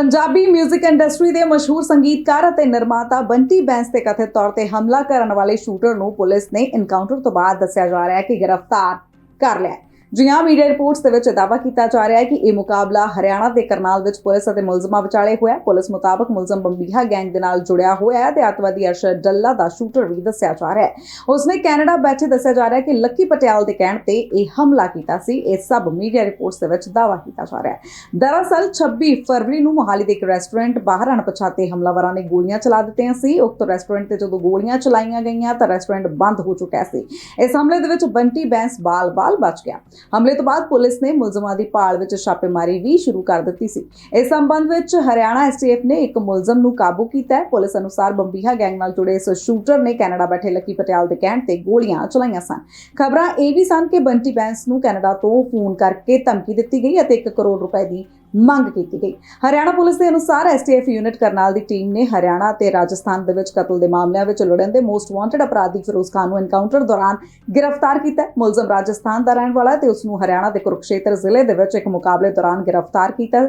Punjabi 뮤직 industry ਦੇ ਮਸ਼ਹੂਰ ਸੰਗੀਤਕਾਰ ਅਤੇ ਨਿਰਮਾਤਾ ਬੰਟੀ ਬੈਂਸ ਤੇ ਕਥਿਤ ਤੌਰ ਤੇ ਹਮਲਾ ਕਰਨ ਵਾਲੇ ਸ਼ੂਟਰ ਨੂੰ ਪੁਲਿਸ ਨੇ ਇਨਕਾਊਂਟਰ ਤੋਂ ਬਾਅਦ ਦੱਸਿਆ ਜਾ ਰਿਹਾ ਹੈ ਕਿ ਗ੍ਰਿਫਤਾਰ ਕਰ ਲਿਆ ਹੈ। ਜੀ ਹਾਂ ਮੀਡੀਆ ਰਿਪੋਰਟਸ ਦੇ ਵਿੱਚ ਦਾਅਵਾ ਕੀਤਾ ਜਾ ਰਿਹਾ ਹੈ ਕਿ ਇਹ ਮੁਕਾਬਲਾ ਹਰਿਆਣਾ ਦੇ ਕਰਨਾਲ ਵਿੱਚ ਪੁਲਿਸ ਅਤੇ ਮੁਲਜ਼ਮਾਂ ਵਿਚਾਲੇ ਹੋਇਆ ਪੁਲਿਸ ਮੁਤਾਬਕ ਮੁਲਜ਼ਮ ਬੰਬੀਹਾ ਗੈਂਗ ਦੇ ਨਾਲ ਜੁੜਿਆ ਹੋਇਆ ਹੈ ਤੇ ਅੱਤਵਾਦੀ ਅਰਸ਼ਦ ਡੱਲਾ ਦਾ ਸ਼ੂਟਰ ਵੀ ਦੱਸਿਆ ਜਾ ਰਿਹਾ ਹੈ। ਉਸਨੇ ਕੈਨੇਡਾ ਬੈਠੇ ਦੱਸਿਆ ਜਾ ਰਿਹਾ ਹੈ ਕਿ ਲੱਕੀ ਪਟਿਆਲ ਦੇ ਕਹਿਣ ਤੇ ਇਹ ਹਮਲਾ ਕੀਤਾ ਸੀ। ਇਹ ਸਭ ਮੀਡੀਆ ਰਿਪੋਰਟਸ ਦੇ ਵਿੱਚ ਦਾਅਵਾ ਕੀਤਾ ਜਾ ਰਿਹਾ ਹੈ। ਦਰਅਸਲ 26 ਫਰਵਰੀ ਨੂੰ ਮੋਹਾਲੀ ਦੇ ਇੱਕ ਰੈਸਟੋਰੈਂਟ ਬਾਹਰ ਅਣਪਛਾਤੇ ਹਮਲਾਵਰਾਂ ਨੇ ਗੋਲੀਆਂ ਚਲਾ ਦਿੱਤੀਆਂ ਸੀ। ਉਕਤ ਰੈਸਟੋਰੈਂਟ ਤੇ ਜਦੋਂ ਗੋਲੀਆਂ ਚਲਾਈਆਂ ਗਈਆਂ ਤਾਂ ਰੈਸਟੋਰੈਂਟ ਬੰਦ ਹੋ ਚੁੱਕਿਆ ਸੀ। ਇਸ ਹਮਲੇ ਦੇ ਵਿੱਚ ਬੰਟੀ ਬੈਂਸ ਬਾਲ-ਬਾਲ ਬਚ ਗਿਆ। ਹਮਲੇ ਤੋਂ ਬਾਅਦ ਪੁਲਿਸ ਨੇ ਮੁਲਜ਼ਮਾਂ ਦੀ ਭਾਲ ਵਿੱਚ ਛਾਪੇਮਾਰੀ ਵੀ ਸ਼ੁਰੂ ਕਰ ਦਿੱਤੀ ਸੀ। ਇਸ ਸੰਬੰਧ ਵਿੱਚ ਹਰਿਆਣਾ ਐਸਟੀਐਫ ਨੇ ਇੱਕ ਮੁਲਜ਼ਮ ਨੂੰ ਕਾਬੂ ਕੀਤਾ ਹੈ। ਪੁਲਿਸ ਅਨੁਸਾਰ ਬੰਬੀਹਾ ਗੈਂਗ ਨਾਲ ਜੁੜੇ ਇਸ ਸ਼ੂਟਰ ਨੇ ਕੈਨੇਡਾ ਬੈਠੇ ਲੱਕੀ ਪਟਿਆਲ ਦੇ ਕਹਿਣ ਤੇ ਗੋਲੀਆਂ ਚਲਾਈਆਂ ਸਨ। ਖਬਰਾਂ ਇਹ ਵੀ ਸਨ ਕਿ ਬੰਟੀ ਬੈਂਸ ਨੂੰ ਕੈਨੇਡਾ ਤੋਂ ਫੋਨ ਕਰਕੇ ਧਮਕੀ ਦਿੱਤੀ ਗਈ ਅਤੇ 1 ਕਰੋੜ ਰੁਪਏ ਦੀ ਮੰਗ ਕੀਤੀ ਗਈ। ਹਰਿਆਣਾ ਪੁਲਿਸ ਦੇ ਅਨੁਸਾਰ ਐਸਟੀਐਫ ਯੂਨਿਟ ਕਰਨਾਲ ਦੀ ਟੀਮ ਨੇ ਹਰਿਆਣਾ ਤੇ ਰਾਜਸਥਾਨ ਦੇ ਵਿੱਚ ਕਤਲ ਦੇ ਮਾਮਲਿਆਂ ਵਿੱਚ ਲੁੜਨ ਦੇ ਮੋਸਟ ਵਾਂਟਡ ਅਪਰਾਧੀ ਫਿਰੋਜ਼ ਖਾਨ ਨੂੰ ਐਨਕਾਊਂਟਰ ਦੌਰਾਨ ਗ੍ਰਿਫਤਾਰ ਕੀਤਾ ਮੁਲਜ਼ਮ ਰਾਜਸਥਾਨ ਦਾ ਰਹਿਣ ਵਾਲਾ ਤੇ ਉਸ ਨੂੰ ਹਰਿਆਣਾ ਦੇ ਕੁਰੂਕਸ਼ੇਤਰ ਜ਼ਿਲ੍ਹੇ ਦੇ ਵਿੱਚ ਇੱਕ ਮੁਕਾਬਲੇ ਦੌਰਾਨ ਗ੍ਰਿਫਤਾਰ ਕੀਤਾ।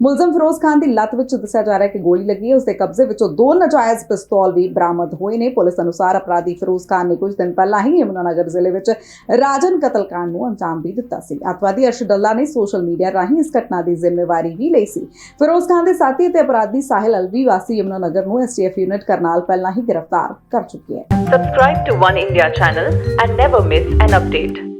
ਮੁਲਜ਼ਮ ਫਿਰੋਜ਼ ਖਾਨ ਦੀ ਲੱਤ ਵਿੱਚ ਦੱਸਿਆ ਜਾ ਰਿਹਾ ਕਿ ਗੋਲੀ ਲੱਗੀ ਹੈ। ਉਸ ਦੇ ਕਬਜ਼ੇ ਵਿੱਚੋਂ ਦੋ ਨਜਾਇਜ਼ ਪਿਸਤੌਲ ਵੀ ਬਰਾਮਦ ਹੋਏ ਨੇ। ਪੁਲਿਸ ਅਨੁਸਾਰ ਅਪਰਾਧੀ ਫਿਰੋਜ਼ ਖਾਨ ਨੇ ਕੁਝ ਦਿਨ ਪਹਿਲਾਂ ਹੀ ਯਮੁਨਾਨਗਰ ਜ਼ਿਲ੍ਹੇ ਵਿੱਚ ਰਾਜਨ ਕਤਲकांड ਨੂੰ ਅੰਜਾਮ ਵੀ ਦਿੱਤਾ ਸੀ। ਅਤਵਾਦੀ ਅਰਸ਼ਦੁੱਲਾ ਨੇ ਸੋਸ਼ਲ ਮੀਡੀਆ ਰਾਹੀਂ ਇਸ ਘਟਨਾ ਦੀ ਜ਼ਿੰਮੇਵਾਰੀ ਵੀ ਲਈ ਸੀ। ਫਿਰੋਜ਼ ਖਾਨ ਦੇ ਸਾਥੀ ਅਤੇ ਅਪਰਾਧੀ ਸਾਹਿਲ ਅਲਵੀ ਵਾਸੀ ਯਮੁਨਾਨਗਰ ਨੂੰ ਐਸਟੀਐਫ ਯੂਨਿਟ ਕਰਨਾਲ ਪਹਿਲਾਂ ਹੀ ਗ੍ਰਿਫਤਾਰ ਕਰ ਚੁੱਕੀ ਹੈ। Subscribe to One India channel and never miss an update.